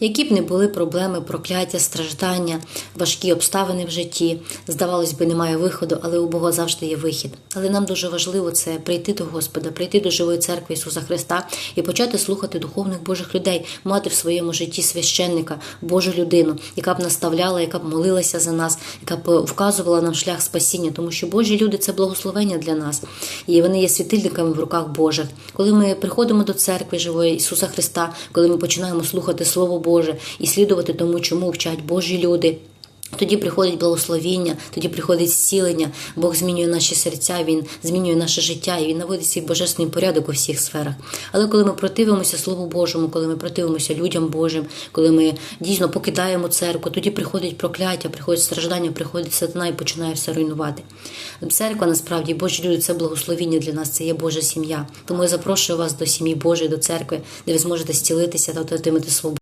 Які б не були проблеми, прокляття, страждання, важкі обставини в житті, здавалось би, немає виходу, але у Бога завжди є вихід. Але нам дуже важливо це прийти до Господа, прийти до живої церкви Ісуса Христа і почати слухати духовних Божих людей, мати в своєму житті священника, Божу людину, яка б наставляла, яка б молилася за нас, яка б вказувала нам шлях спасіння, тому що Божі люди це благословення для нас, і вони є світильниками в руках Божих. Коли ми приходимо до церкви живої Ісуса Христа, коли ми починаємо слухати Слово Боже і слідувати тому, чому вчать Божі люди. Тоді приходить благословіння, тоді приходить зцілення. Бог змінює наші серця, Він змінює наше життя і Він наводить свій божественний порядок у всіх сферах. Але коли ми противимося Слову Божому, коли ми противимося людям Божим, коли ми дійсно покидаємо церкву, тоді приходить прокляття, приходить страждання, приходить сатана і починає все руйнувати. Церква насправді Божі люди це благословіння для нас, це є Божа сім'я. Тому я запрошую вас до сім'ї Божої, до церкви, де ви зможете зцілитися та отримати свободу.